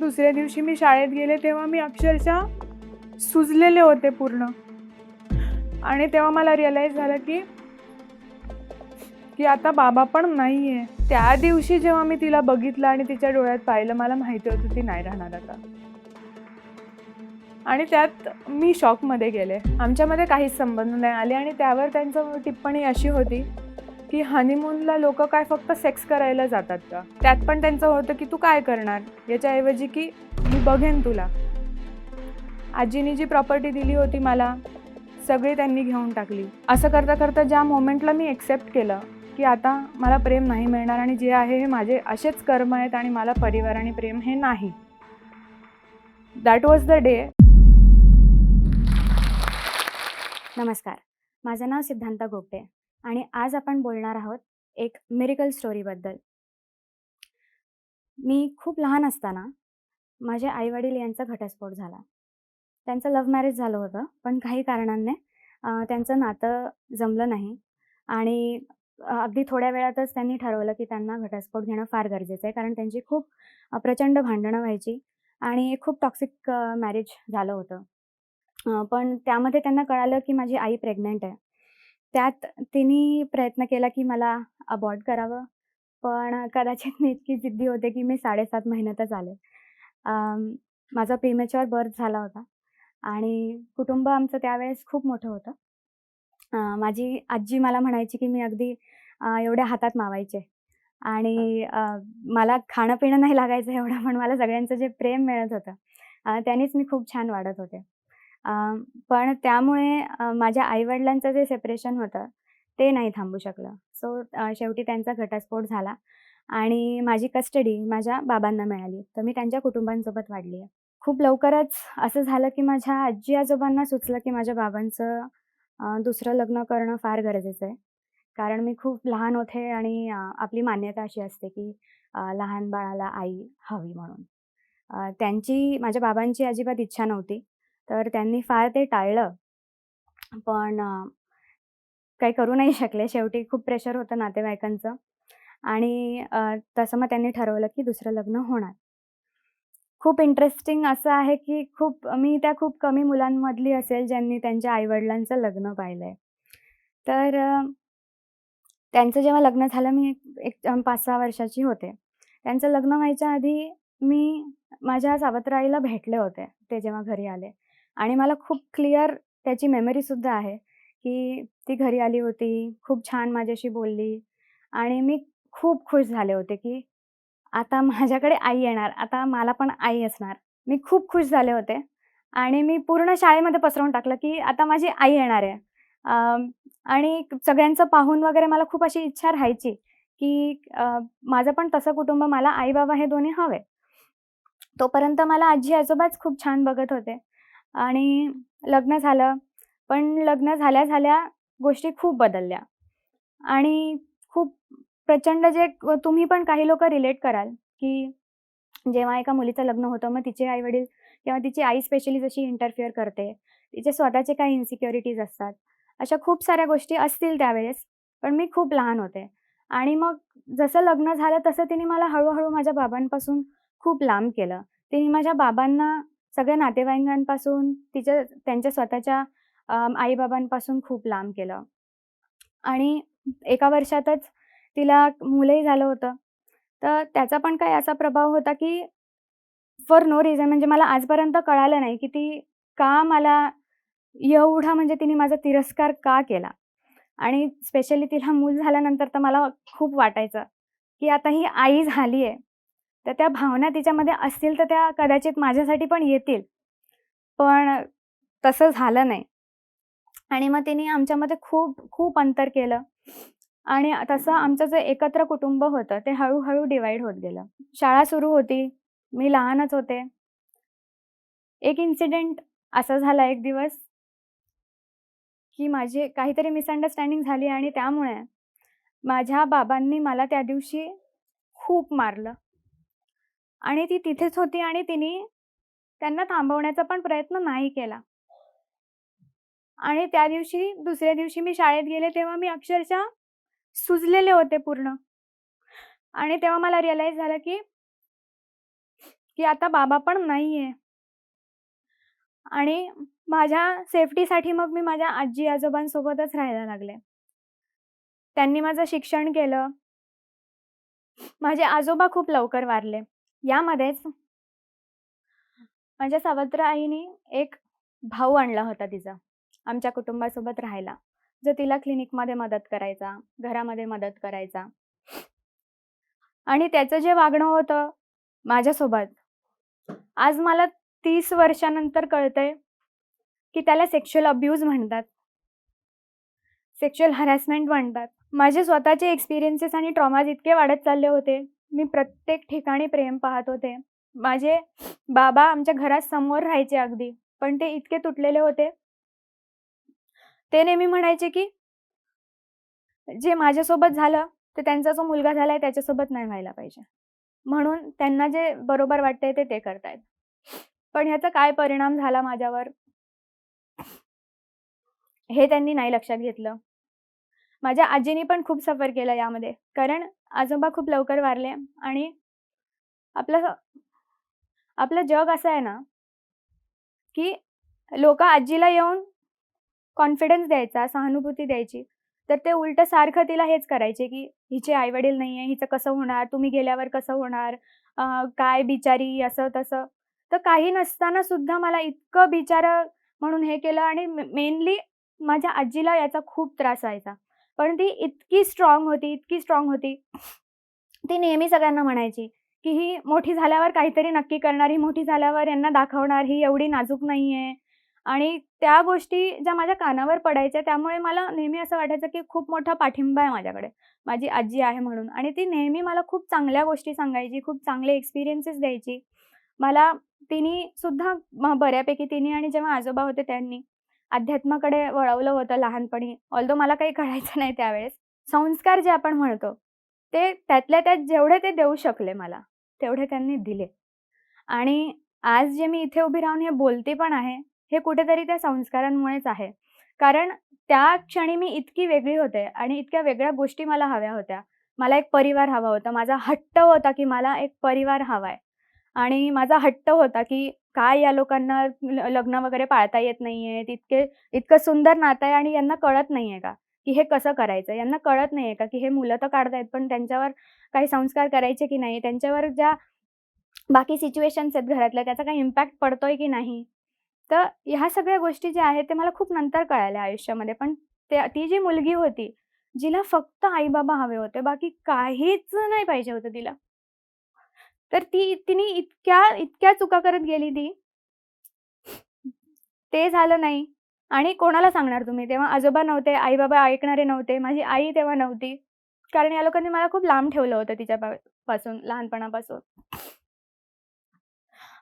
दुसऱ्या दिवशी मी शाळेत गेले तेव्हा मी अक्षरशः सुजलेले होते पूर्ण. आणि तेव्हा मला रिअलाईज झालं की की आता बाबा पण नाही आहे त्या दिवशी जेव्हा मी तिला बघितलं आणि तिच्या डोळ्यात पाहिलं मला माहिती होतं ती नाही राहणार आता. आणि त्यात मी शॉकमध्ये गेले. आमच्यामध्ये काहीच संबंध नाही. आले आणि त्यावर त्यांचं टिप्पणी अशी होती की हनीमूनला लोक काय फक्त सेक्स करायला जातात का? त्यात पण त्यांचं होतं की तू काय करणार? याच्याऐवजी की मी बघेन तुला. आजीने जी प्रॉपर्टी दिली होती मला सगळी त्यांनी घेऊन टाकली. असं करता करता ज्या मोमेंटला मी एक्सेप्ट केलं की आता मला प्रेम नाही मिळणार आणि जे आहे हे माझे असेच कर्म आहेत आणि मला परिवार आणि प्रेम हे नाही. दॅट वॉज द डे नमस्कार. माझं नाव सिद्धांता गोपटे आणि आज आपण बोलणार आहोत एक मिरिकल स्टोरीबद्दल मी खूप लहान असताना माझे आईवडील यांचा घटस्फोट झाला. त्यांचं लव्ह मॅरेज झालं होतं पण काही कारणांनी त्यांचं नातं जमलं नाही आणि अगदी थोड्या वेळातच त्यांनी ठरवलं की त्यांना घटस्फोट घेणं फार गरजेचं आहे कारण त्यांची खूप प्रचंड भांडणं व्हायची आणि खूप टॉक्सिक मॅरेज झालं होतं. पण त्यामध्ये त्यांना कळालं की माझी आई प्रेग्नंट आहे. त्यात तिने प्रयत्न केला की मला अबॉर्ट करावं. पण कदाचित मी इतकी जिद्दी होते की मी साडेसात महिन्यातच आले. माझा प्रीमेच्युअर बर्थ झाला होता. आणि कुटुंब आमचं त्यावेळेस खूप मोठं होतं. माझी आजी मला म्हणायची की मी अगदी एवढ्या हातात मावायचे. आणि मला खाणं पिणं नाही लागायचं एवढं पण मला सगळ्यांचं जे प्रेम मिळत होतं त्यानेच मी खूप छान वाढत होते. पण त्यामुळे माझ्या आईवडिलांचं जे सेपरेशन होतं ते नाही थांबू शकलं. सो शेवटी त्यांचा घटस्फोट झाला आणि माझी कस्टडी माझ्या बाबांना मिळाली. तर मी त्यांच्या कुटुंबांसोबत वाढली आहे. खूप लवकरच असं झालं की माझ्या आजी आजोबांना सुचलं की माझ्या बाबांचं दुसरं लग्न करणं फार गरजेचं आहे. कारण मी खूप लहान होते आणि आपली मान्यता अशी असते की लहान बाळाला आई हवी म्हणून. त्यांची माझ्या बाबांची अजिबात इच्छा नव्हती. तर त्यांनी फार ते टाळलं. पण काही करू नाही शकले. शेवटी खूप प्रेशर होतं नातेवाईकांचं. आणि तसं मग त्यांनी ठरवलं की दुसरं लग्न होणार. खूप इंटरेस्टिंग असं आहे की खूप मी त्या खूप कमी मुलांमधली असेल ज्यांनी त्यांच्या आईवडिलांचं लग्न पाहिलं आहे तर त्यांचं जेव्हा लग्न झालं मी एक पाच सहा वर्षाची होते. त्यांचं लग्न व्हायच्या आधी मी माझ्या सावत्र आईला भेटले होते ते जेव्हा घरी आले. आणि मला खूप क्लिअर त्याची मेमरीसुद्धा आहे की ती घरी आली होती खूप छान माझ्याशी बोलली आणि मी खूप खुश झाले होते की आता माझ्याकडे आई येणार आता मला पण आई असणार. मी खूप खुश झाले होते आणि मी पूर्ण शाळेमध्ये पसरवून टाकलं की आता माझी आई येणार आहे. आणि सगळ्यांचं पाहून वगैरे मला खूप अशी इच्छा राहायची की माझं पण तसं कुटुंब मला आई बाबा हे दोन्ही हवे. तोपर्यंत मला आजी आजोबाच खूप छान बघत होते. आणि लग्न झालं. पण लग्न झाल्या झाल्या गोष्टी खूप बदलल्या. आणि खूप प्रचंड जे तुम्ही पण काही लोक रिलेट कराल की जेव्हा एका मुलीचं लग्न होतं मग तिचे आई वडील किंवा तिची आई स्पेशली जशी इंटरफिअर करते तिचे स्वतःचे काही इन्सिक्युरिटीज असतात. अशा खूप साऱ्या गोष्टी असतील त्यावेळेस पण मी खूप लहान होते. आणि मग जसं लग्न झालं तसं तिने मला हळूहळू माझ्या बाबांपासून खूप लांब केलं. तिने माझ्या बाबांना सगळ्या नातेवाईकांपासून तिच्या त्यांच्या स्वतःच्या आईबाबांपासून खूप लांब केलं. आणि एका वर्षातच तिला मुलंही झालं होतं. तर त्याचा पण काही असा प्रभाव होता की फॉर नो रिझन म्हणजे मला आजपर्यंत कळालं नाही की ती का मला एवढा म्हणजे तिने माझा तिरस्कार का केला? आणि स्पेशली तिला मूल झाल्यानंतर तर मला खूप वाटायचं की आता ही आई झाली आहे तर त्या भावना तिच्यामध्ये असतील तर त्या कदाचित माझ्यासाठी पण येतील. पण तसं झालं नाही. आणि मग तिने आमच्यामध्ये खूप खूप अंतर केलं. आणि तसं आमचं जे एकत्र कुटुंब होतं ते हळूहळू डिवाईड होत गेलं. शाळा सुरू होती. मी लहानच होते. एक इन्सिडेंट असा झाला एक दिवस की माझी काहीतरी मिसअंडरस्टँडिंग झाली आणि त्यामुळे माझ्या बाबांनी मला त्या दिवशी खूप मारलं. आणि ती तिथेच होती आणि तिने त्यांना थांबवण्याचा पण प्रयत्न नाही केला. आणि त्या दिवशी दुसऱ्या दिवशी मी शाळेत गेले तेव्हा मी अक्षरशः सुजलेले होते पूर्ण. आणि तेव्हा मला रिअलाईज झालं की की आता बाबा पण नाही आहे आणि माझ्या सेफ्टीसाठी मग मी माझ्या आजी आजोबांसोबतच राहायला लागले. त्यांनी माझं शिक्षण केलं. माझे आजोबा खूप लवकर वारले. यामध्येच माझ्या सावत्र आईने एक भाऊ आणला होता तिचा आमच्या कुटुंबासोबत राहायला. जो तिला क्लिनिकमध्ये मदत करायचा घरामध्ये मदत करायचा. आणि त्याचं जे वागणं होतं माझ्यासोबत आज मला तीस वर्षानंतर कळतंय की त्याला सेक्शुअल अब्यूज म्हणतात. सेक्शुअल हरॅसमेंट म्हणतात. माझे स्वतःचे एक्सपिरियन्सेस आणि ट्रॉमाज इतके वाढत चालले होते. मी प्रत्येक ठिकाणी प्रेम पाहत होते. माझे बाबा आमच्या घरात समोर राहायचे अगदी पण ते इतके तुटलेले होते. ते नेहमी म्हणायचे की जे माझ्यासोबत झालं ते त्यांचा जो मुलगा झालाय त्याच्यासोबत नाही व्हायला पाहिजे. म्हणून त्यांना जे बरोबर वाटतंय ते ते करतायत. पण ह्याचा काय परिणाम झाला माझ्यावर? हे त्यांनी नाही लक्षात घेतलं. माझ्या आजीनी पण खूप सफर केलं यामध्ये. कारण आजोबा खूप लवकर वारले आणि आपलं आपलं जग असं आहे ना की लोक आजीला येऊन कॉन्फिडन्स द्यायचा सहानुभूती द्यायची. तर ते उलट सारखं तिला हेच करायचे की हिचे आईवडील नाही आहे हिचं कसं होणार तुम्ही गेल्यावर कसं होणार काय बिचारी असं तसं. तर काही नसताना सुद्धा मला इतकं बिचारं म्हणून हे केलं आणि मेनली माझ्या आजीला याचा खूप त्रास व्हायचा. पण ती इतकी स्ट्रॉंग होती इतकी स्ट्रॉंग होती. ती नेहमी सगळ्यांना म्हणायची की ही मोठी झाल्यावर काहीतरी नक्की करणार ही मोठी झाल्यावर यांना दाखवणार ही एवढी नाजूक नाही आहे आणि त्या गोष्टी ज्या माझ्या कानावर पडायच्या त्यामुळे मला नेहमी असं वाटायचं की खूप मोठा पाठिंबा आहे माझ्याकडे माझी आजी आहे म्हणून. आणि ती नेहमी मला खूप चांगल्या गोष्टी सांगायची खूप चांगले एक्सपिरियन्सेस द्यायची. मला तिने सुद्धा म- बऱ्यापैकी तिने आणि जेव्हा आजोबा होते त्यांनी अध्यात्माकडे वळवलं होतं लहानपणी. ऑल्दो मला काही कळायचं नाही त्यावेळेस. संस्कार जे आपण म्हणतो ते त्यातल्या त्यात जेवढे ते देऊ शकले मला तेवढे त्यांनी दिले. आणि आज जे मी इथे उभी राहून हे बोलते पण आहे हे कुठेतरी त्या संस्कारांमुळेच आहे. कारण त्या क्षणी मी इतकी वेगळी होते आणि इतक्या वेगळ्या गोष्टी मला हव्या होत्या. मला एक परिवार हवा होता. माझा हट्ट होता की मला एक परिवार हवा आहे आणि माझा हट्ट होता की काय या लोकांना लग्न वगैरे पाळता येत नाहीये इतके इतकं सुंदर नातं आहे आणि यांना कळत नाहीये का की हे कसं करायचं? यांना कळत नाहीये का की हे मुलं तर काढतायत पण त्यांच्यावर काही संस्कार करायचे की नाही? त्यांच्यावर ज्या बाकी सिच्युएशन्स आहेत घरातल्या त्याचा काही इम्पॅक्ट पडतोय की नाही? तर ह्या सगळ्या गोष्टी ज्या आहेत ते मला खूप नंतर कळाल्या आयुष्यामध्ये पण ते ती जी मुलगी होती जिला फक्त आई बाबा हवे होते बाकी काहीच नाही पाहिजे होतं तिला. तर ती तिने इतक्या इतक्या चुका करत गेली ती. ते झालं नाही. आणि कोणाला सांगणार तुम्ही? तेव्हा आजोबा नव्हते आई बाबा ऐकणारे नव्हते माझी आई तेव्हा नव्हती. कारण या लोकांनी मला खूप लांब ठेवलं होतं तिच्या पासून लहानपणापासून.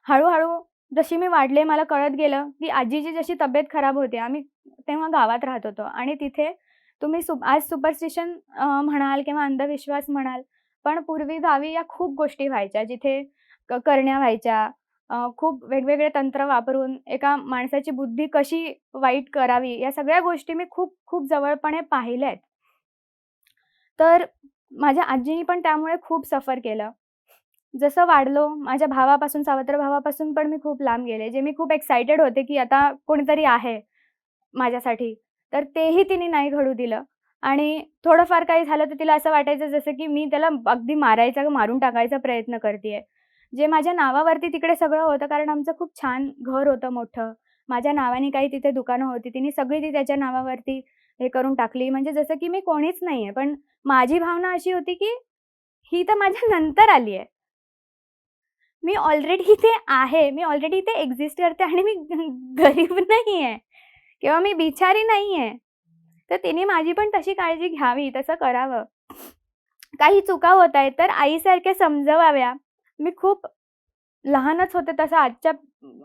हळूहळू जशी मी वाढले मला कळत गेलं की आजीची जशी तब्येत खराब होती आम्ही तेव्हा गावात राहत होतो. आणि तिथे तुम्ही सु आज सुपरस्टिशन म्हणाल किंवा अंधविश्वास म्हणाल पण पूर्वी गावी या खूप गोष्टी व्हायच्या जिथे क- करण्या व्हायच्या. खूप वेगवेगळे तंत्र वापरून एका माणसाची बुद्धी कशी वाईट करावी या सगळ्या गोष्टी मी खूप खूप जवळपणे पाहिल्या आहेत तर माझ्या आजीनी पण त्यामुळे खूप सफर केलं. जसं वाढलो माझ्या भावापासून सावत्र भावापासून पण मी खूप लांब गेले जे मी खूप एक्सायटेड होते की आता कोणीतरी आहे माझ्यासाठी. तर तेही तिने नाही घडू दिलं. आणि थोडंफार काही झालं तर तिला असं वाटायचं जसं की मी त्याला अगदी मारायचा मारून टाकायचा प्रयत्न करते जे माझ्या नावावरती तिकडे सगळं होतं कारण आमचं खूप छान घर होतं मोठं. माझ्या नावाने काही तिथे दुकानं होती तिने सगळी ती त्याच्या नावावरती हे करून टाकली. म्हणजे जसं की मी कोणीच नाही आहे पण माझी भावना अशी होती की ही तर माझ्या नंतर आली आहे. मी ऑलरेडी इथे आहे मी ऑलरेडी इथे एक्झिस्ट करते आणि मी गरीब नाही आहे किंवा मी बिचारी नाही आहे तर तिने माझी पण तशी काळजी घ्यावी तसं करावं. काही चुका होत आहेत तर आईसारख्या समजवाव्या. मी खूप लहानच होते तसं आजच्या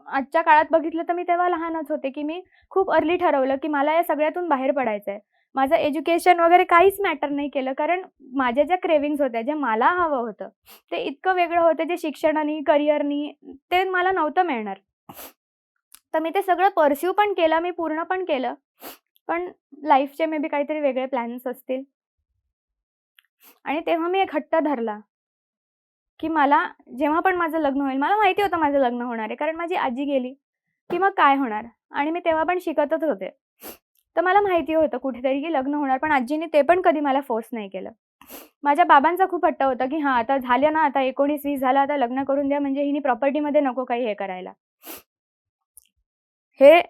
आजच्या काळात बघितलं तर मी तेव्हा लहानच होते की मी खूप अर्ली ठरवलं की मला या सगळ्यातून बाहेर पडायचं आहे माझं एज्युकेशन वगैरे काहीच मॅटर नाही केलं कारण माझ्या ज्या क्रेविंग्स होत्या जे मला हवं होतं ते इतकं वेगळं होतं जे शिक्षणाने करिअरनी ते मला नव्हतं मिळणार. तर मी ते सगळं परस्यू पण केलं मी पूर्ण पण केलं. पण लाईफचे मे बी काहीतरी वेगळे प्लॅन्स असतील. आणि तेव्हा मी एक हट्ट धरला. की मला जेव्हा पण माझं लग्न होईल मला माहिती होतं माझं लग्न होणार आहे कारण माझी आजी गेली की मग काय होणार? आणि मी तेव्हा पण शिकतच होते. तर मला माहिती होतं कुठेतरी की लग्न होणार पण आजीने ते पण कधी मला फोर्स नाही केलं. माझ्या बाबांचा खूप हट्ट होता की हां आता झालं ना आता एकोणीस वीस झालं आता लग्न करून द्या म्हणजे हिने प्रॉपर्टीमध्ये नको काही हे करायला. हे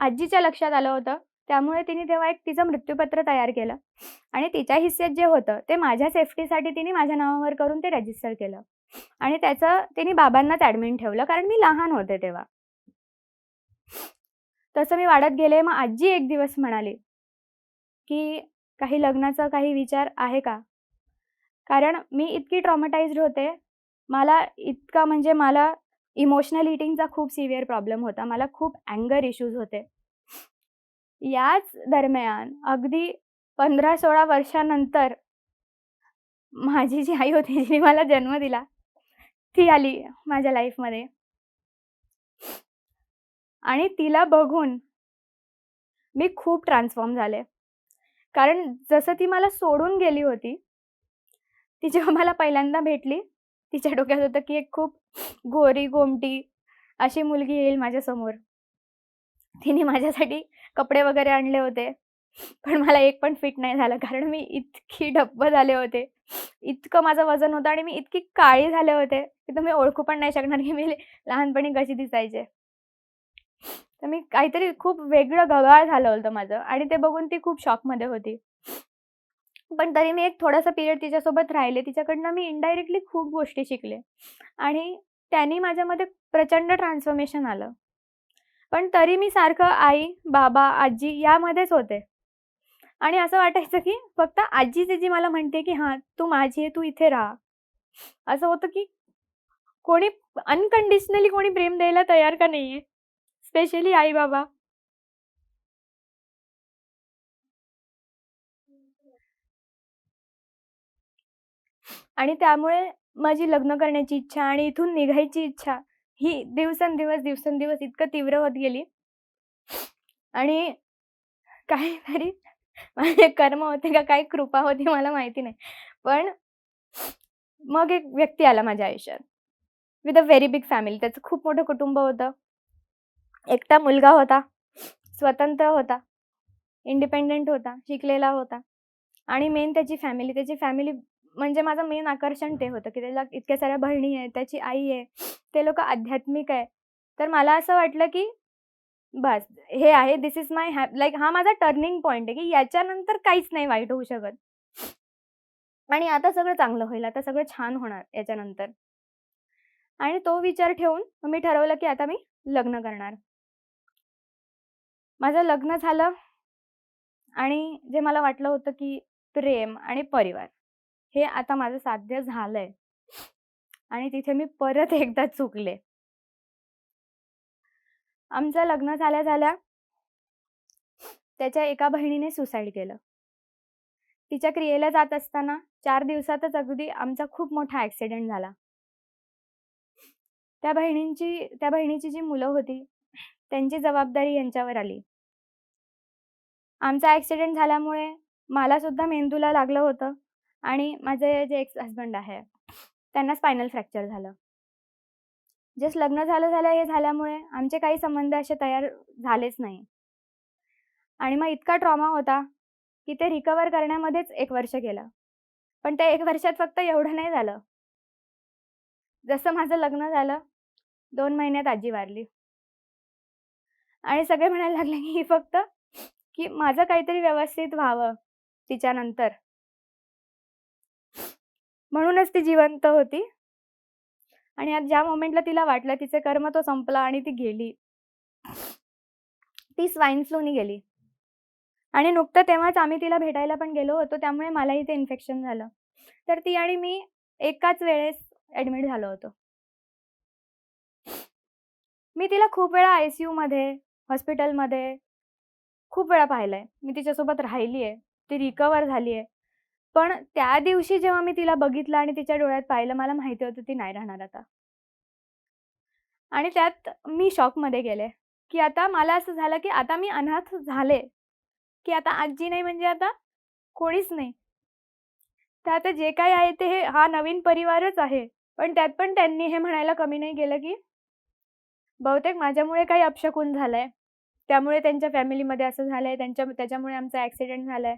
आजीच्या लक्षात आलं होतं. त्यामुळे तिने तेव्हा एक तिचं मृत्यूपत्र तयार केलं. आणि तिच्या हिस्सेत जे होतं ते माझ्या सेफ्टीसाठी तिने माझ्या नावावर करून ते रजिस्टर केलं. आणि त्याचं तिने बाबांनाच ॲडमिन ठेवलं कारण मी लहान होते तेव्हा. तसं मी वाढत गेले मग आजी एक दिवस म्हणाली की काही लग्नाचा काही विचार आहे का? कारण मी इतकी ट्रॉमटाइज्ड होते. मला इतका म्हणजे मला इमोशनल इटिंगचा खूप सिव्हिअर प्रॉब्लेम होता. मला खूप अँगर इश्यूज होते. याच दरम्यान अगदी पंधरा सोळा वर्षानंतर माझी जी आई होती जिने मला जन्म दिला ती आली माझ्या लाईफमध्ये आणि तिला बघून मी खूप ट्रान्सफॉर्म झाले. कारण जसं ती मला सोडून गेली होती ती जेव्हा मला पहिल्यांदा भेटली तिच्या डोक्यात होतं की एक खूप गोरी गोमटी अशी मुलगी येईल माझ्यासमोर. तिने माझ्यासाठी कपडे वगैरे आणले होते. पण मला एक पण फिट नाही झालं. कारण मी इतकी डब्ब झाले होते. इतकं माझं वजन होतं आणि मी इतकी काळी झाले होते की तुम्ही ओळखू पण नाही शकणार की मी लहानपणी कशी दिसायचे. तर मी काहीतरी खूप वेगळं गगाळ झालं होतं माझं आणि ते बघून ती खूप शॉकमध्ये होती. पण तरी मी एक थोडासा पिरियड तिच्यासोबत राहिले. तिच्याकडनं मी इनडायरेक्टली खूप गोष्टी शिकले. आणि त्यांनी माझ्यामध्ये प्रचंड ट्रान्सफॉर्मेशन आलं. पण तरी मी सारखं आई बाबा आजी यामध्येच होते. आणि असं वाटायचं की फक्त आजी जी मला म्हणते की हां तू माझी आहे तू इथे राहा. असं होतं की कोणी अनकंडिशनली कोणी प्रेम द्यायला तयार का नाहीये? स्पेशली आई बाबा. आणि त्यामुळे माझी लग्न करण्याची इच्छा आणि इथून निघायची इच्छा ही दिवसेंदिवस दिवसेंदिवस इतकं तीव्र होत गेली. आणि काहीतरी माझे कर्म होते का काही कृपा होती मला माहिती नाही. पण मग एक व्यक्ती आला माझ्या आयुष्यात. With a very big family. त्याचं खूप मोठं कुटुंब होतं. एकटा मुलगा होता. स्वतंत्र होता. इंडिपेंडेंट होता. शिकलेला होता. आणि मेन त्याची फॅमिली. त्याची फॅमिली म्हणजे माझं मेन आकर्षण ते होतं की त्याला इतक्या साऱ्या बहिणी आहे त्याची आई आहे ते लोक आध्यात्मिक आहे. तर मला असं वाटलं की बस हे आहे दिस इज माय हॅप लाईक हा माझा टर्निंग पॉईंट आहे की याच्यानंतर काहीच नाही वाईट होऊ शकत. आणि आता सगळं चांगलं होईल आता सगळं छान होणार याच्यानंतर. आणि तो विचार ठेवून मी ठरवलं की आता मी लग्न करणार. माझं लग्न झालं आणि जे मला वाटलं होतं की प्रेम आणि परिवार. हे आता माझं साध्य झालंय. आणि तिथे मी परत एकदा चुकले. आमचं लग्न झाल्या झाल्या त्याच्या एका बहिणीने सुसाईड केलं. तिच्या क्रियेला जात असताना चार दिवसातच अगदी आमचा खूप मोठा ॲक्सिडेंट झाला. त्या बहिणींची त्या बहिणीची जी मुलं होती त्यांची जबाबदारी यांच्यावर आली. आमचा ॲक्सिडेंट झाल्यामुळे मला सुद्धा मेंदूला लागलं होतं. आणि माझे जे एक्स हजबंड आहे त्यांना स्पायनल फ्रॅक्चर झालं. जस्ट लग्न झालं झालं हे झाल्यामुळे आमचे काही संबंध असे तयार झालेच नाही. आणि मग इतका ट्रॉमा होता की ते रिकवर करण्यामध्येच एक वर्ष गेलं. पण त्या एक वर्षात फक्त एवढं नाही झालं. जसं माझं लग्न झालं दोन महिन्यात आजी वारली. आणि सगळे म्हणायला लागले की ही फक्त की माझं काहीतरी व्यवस्थित व्हावं तिच्यानंतर. म्हणूनच ती जिवंत होती. आणि आज ज्या मोमेंटला तिला वाटलं तिचे कर्म तो संपला आणि ती गेली. ती स्वाईन फ्लूनी गेली. आणि नुकतं तेव्हाच आम्ही तिला भेटायला पण गेलो होतो त्यामुळे मलाही ते इन्फेक्शन झालं. तर ती आणि मी एकाच वेळेस ॲडमिट झालो होतो. मी तिला खूप वेळा आय सी यूमध्ये हॉस्पिटलमध्ये खूप वेळा पाहिलं आहे मी तिच्यासोबत राहिली आहे ती रिकवर झाली आहे पण त्या दिवशी जेव्हा मी तिला बघितलं आणि तिच्या डोळ्यात पाहिलं मला माहिती होतं ती नाही राहणार आता. आणि त्यात मी शॉकमध्ये गेले की आता मला असं झालं की आता मी अनाथ झाले की आता आजी नाही म्हणजे आता कोणीच नाही. तर आता जे काही आहे ते हे हा नवीन परिवारच आहे. पण त्यात पण त्यांनी हे म्हणायला कमी नाही केलं की बहुतेक माझ्यामुळे काही अपशकून झालंय. त्यामुळे त्यांच्या फॅमिलीमध्ये असं झालंय त्यांच्या त्याच्यामुळे आमचा ॲक्सिडेंट झालाय.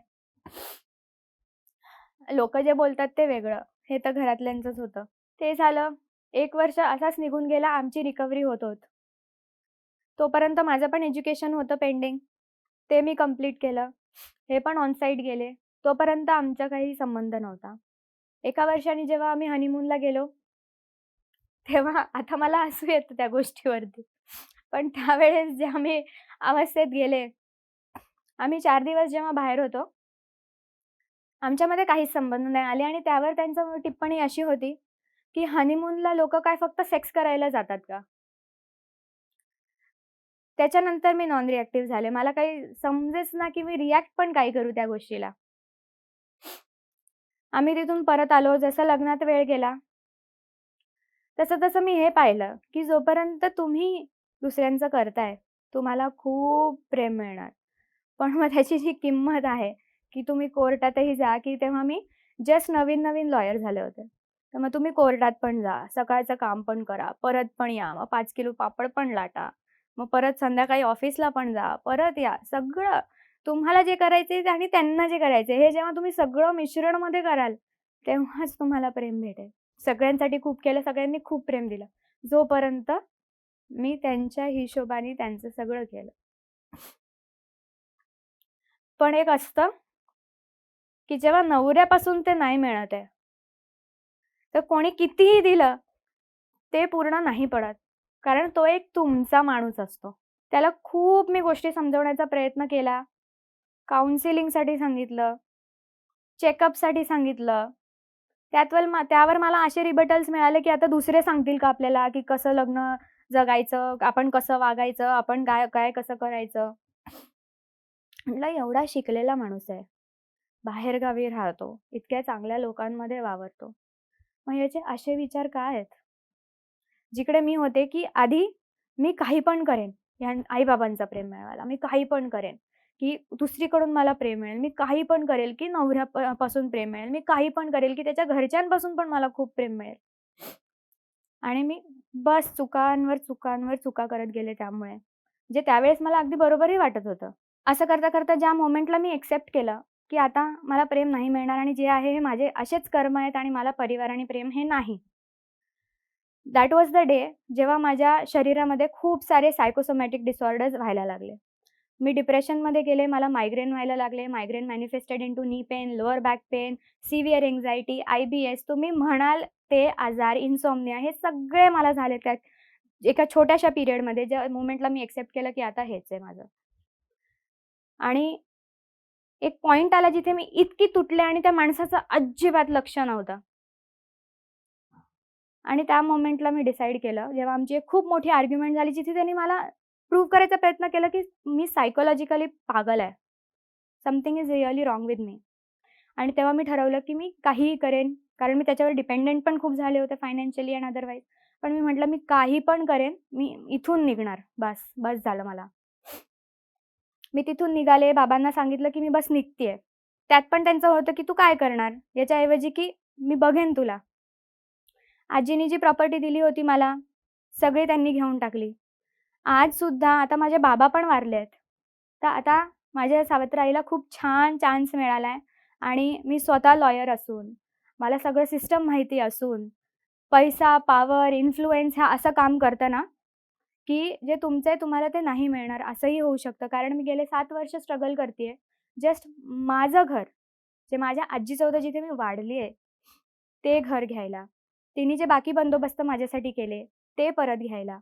लोक जे बोलतात ते वेगळं. हे तर घरातल्यांचंच होतं. ते झालं एक वर्ष असाच निघून गेला आमची रिकव्हरी होत होत. तोपर्यंत माझं पण एज्युकेशन होतं पेंडिंग ते मी कंप्लीट केलं. हे पण ऑनसाईट गेले. तोपर्यंत आमचा काही संबंध नव्हता. एका वर्षाने जेव्हा आम्ही हनीमूनला गेलो तेव्हा आता मला हसू येतं त्या गोष्टीवरती. पण त्यावेळेस जे आम्ही अवस्थेत गेले आम्ही चार दिवस जेव्हा बाहेर होतो आमच्यामध्ये काहीच संबंध नाही आले आणि त्यावर त्यांचं टिप्पणी अशी होती की हनीमूनला लोक काय फक्त सेक्स करायला जातात का? त्याच्यानंतर मी नॉन रिॲक्टिव्ह झाले. मला काही समजेच ना की मी रिॲक्ट पण काय करू त्या गोष्टीला? आम्ही तिथून परत आलो जसं लग्नात वेळ गेला तसं तसं मी हे पाहिलं की जोपर्यंत तुम्ही दुसऱ्यांचं करताय तुम्हाला खूप प्रेम मिळणार. पण मग त्याची जी किंमत आहे की तुम्ही कोर्टातही जा की तेव्हा मी जस्ट नवीन नवीन लॉयर झाले होते. तर मग तुम्ही कोर्टात पण जा सकाळचं काम पण करा परत पण या मग पाच किलो पापड पण लाटा मग परत संध्याकाळी ऑफिसला पण जा परत या सगळं तुम्हाला जे करायचे आणि त्यांना जे करायचे हे जेव्हा तुम्ही सगळं मिश्रणमध्ये कराल तेव्हाच तुम्हाला प्रेम भेटेल. सगळ्यांसाठी खूप केलं सगळ्यांनी खूप प्रेम दिलं. जोपर्यंत मी त्यांच्या हिशोबाने त्यांचं सगळं केलं. पण एक असतं की जेव्हा नवऱ्यापासून ते नाही मिळत आहे. तर कोणी कितीही दिलं ते पूर्ण नाही पडत. कारण तो एक तुमचा माणूस असतो. त्याला खूप मी गोष्टी समजवण्याचा प्रयत्न केला. काउन्सिलिंगसाठी सांगितलं. चेकअपसाठी सांगितलं. त्यातवर मा त्यावर मला असे रिबटल्स मिळाले की आता दुसरे सांगतील का आपल्याला की कसं लग्न जगायचं आपण कसं वागायचं आपण काय काय कसं करायचं? म्हटलं एवढा शिकलेला माणूस आहे. बाहेरगावी राहतो इतक्या चांगल्या लोकांमध्ये वावरतो. मग याचे असे विचार काय आहेत? जिकडे मी होते की आधी मी काही पण करेन या आईबाबांचं प्रेम मिळवायला मी काही पण करेन की दुसरीकडून मला प्रेम मिळेल मी काही पण करेल की नवऱ्या प्रेम मिळेल मी काही पण करेल की त्याच्या घरच्यांपासून पण मला खूप प्रेम मिळेल. आणि मी बस चुकांवर चुकांवर चुका करत गेले त्यामुळे जे त्यावेळेस मला अगदी बरोबरही वाटत होतं. असं करता करता ज्या मोमेंटला मी एक्सेप्ट केलं की आता मला प्रेम नाही मिळणार आणि जे आहे हे माझे असेच कर्म आहेत आणि मला परिवार आणि प्रेम हे नाही. दॅट वॉज द डे जेव्हा माझ्या शरीरामध्ये खूप सारे सायकोसोमॅटिक डिसऑर्डर्स व्हायला लागले. मी डिप्रेशनमध्ये गेले मला मायग्रेन व्हायला लागले migraine manifested into knee pain lower back pain severe anxiety I B S तुम्ही म्हणाल ते आजार इन्सॉमनिया हे सगळे मला झाले त्या एका छोट्याशा पिरियडमध्ये ज्या मोमेंटला मी एक्सेप्ट केलं की आता हेच आहे माझं. आणि एक पॉइंट आला जिथे मी इतकी तुटले आणि त्या माणसाचं अजिबात लक्ष नव्हतं. आणि त्या मोमेंटला मी डिसाईड केलं. जेव्हा आमची एक खूप मोठी आर्ग्युमेंट झाली जिथे त्यांनी मला प्रूव्ह करायचा प्रयत्न केला की मी सायकोलॉजिकली पागल आहे. Something is really wrong with me आणि तेव्हा मी ठरवलं की मी काहीही करेन कारण मी त्याच्यावर डिपेंडेंट पण खूप झाले होते फायनान्शियली अँड अदरवाईज पण मी म्हटलं मी काही पण करेन मी इथून निघणार. बस बस झालं मला. मी तिथून निघाले बाबांना सांगितलं की मी बस निघतीये. त्यात पण त्यांचं होतं की तू काय करणार? याच्याऐवजी की मी बघेन तुला. आजीनी जी प्रॉपर्टी दिली होती मला सगळी त्यांनी घेऊन टाकली. आज सुद्धा आता माझे बाबा पण वारले आहेत. तर आता माझ्या सावत्र आईला खूप छान चान्स मिळाला आहे आणि मी स्वतः लॉयर असून मला सगळं सिस्टम माहिती असून पैसा पावर इन्फ्लुएन्स ह्या असं काम करतं ना की जे तुमचं आहे तुम्हाला ते नाही मिळणार असंही होऊ शकतं. कारण मी गेले सात वर्ष स्ट्रगल करते जस्ट माझं घर जे माझ्या आजी चौदा जिथे मी वाढली आहे ते घर घ्यायला. तिने जे बाकी बंदोबस्त माझ्यासाठी केले ते परत घ्यायला.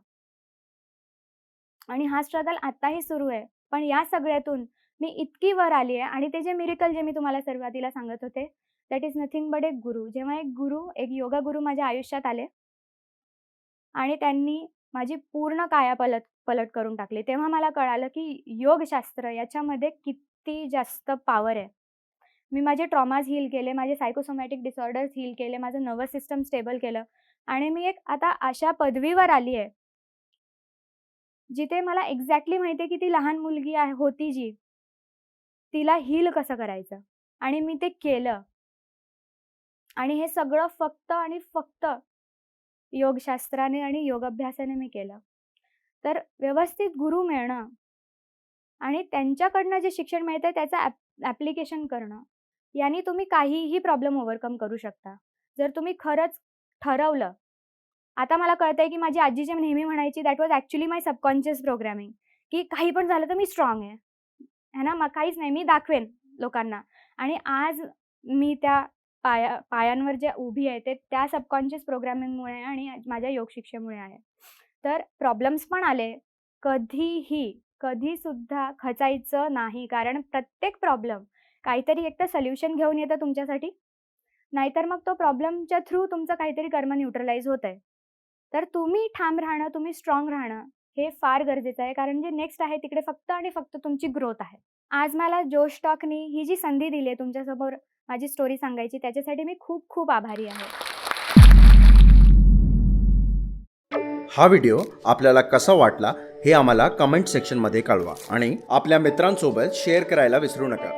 आणि हा स्ट्रगल आत्ताही सुरू आहे. पण या सगळ्यातून मी इतकी वर आली आहे आणि ते जे मिरिकल जे मी तुम्हाला सुरुवातीला सांगत होते दॅट इज नथिंग बट एक गुरु जेव्हा एक गुरु एक योगा गुरु माझ्या आयुष्यात आले आणि त्यांनी माझी पूर्ण काया पलट पलट करून टाकली. तेव्हा मला कळालं की योगशास्त्र याच्यामध्ये किती जास्त पॉवर आहे. मी माझे ट्रॉमाज हील केले माझे सायकोसोमॅटिक डिसऑर्डर्स हील केले माझं नर्वस सिस्टम स्टेबल केलं आणि मी एक आता अशा पदवीवर आली आहे. जिथे मला एक्झॅक्टली माहिती आहे की ती लहान मुलगी आहे होती जी. तिला हील कसं करायचं? आणि मी ते केलं. आणि हे सगळं फक्त आणि फक्त योगशास्त्राने आणि योगाभ्यासाने मी केलं. तर व्यवस्थित गुरु मिळणं आणि त्यांच्याकडनं जे शिक्षण मिळतं त्याचं ॲप ॲप्लिकेशन करणं यांनी तुम्ही काहीही प्रॉब्लेम ओव्हरकम करू शकता. जर तुम्ही खरंच ठरवलं आता मला कळतं आहे की माझी आजी जे नेहमी म्हणायची that was actually my subconscious programming की काही पण झालं तर मी स्ट्रॉंग आहे. है ना? मग काहीच नाही. मी दाखवेन लोकांना. आणि आज मी त्या पाया पायांवर जे उभी आहे ते त्या सबकॉन्शियस प्रोग्रॅमिंगमुळे आणि माझ्या योगशिक्षेमुळे आहे. तर प्रॉब्लेम्स पण आले. कधीही कधीसुद्धा खचायचं नाही. कारण प्रत्येक प्रॉब्लेम काहीतरी एक तर घेऊन येतं तुमच्यासाठी. नाहीतर मग तो प्रॉब्लेमच्या थ्रू तुमचं काहीतरी कर्म न्यूट्रलाइज होत आहे तर तुम्ही ठाम राहणं तुम्ही स्ट्रॉंग राहणं हे फार गरजेचं आहे. कारण जे नेक्स्ट आहे तिकडे फक्त आणि फक्त तुमची ग्रोथ आहे. आज मला जोश टॉकनी ही जी संधी दिली आहे तुमच्यासमोर माझी स्टोरी सांगायची. त्याच्यासाठी मी खूप खूप आभारी आहे. हा व्हिडिओ आपल्याला कसा वाटला हे आम्हाला कमेंट सेक्शनमध्ये कळवा आणि आपल्या मित्रांसोबत शेअर करायला विसरू नका.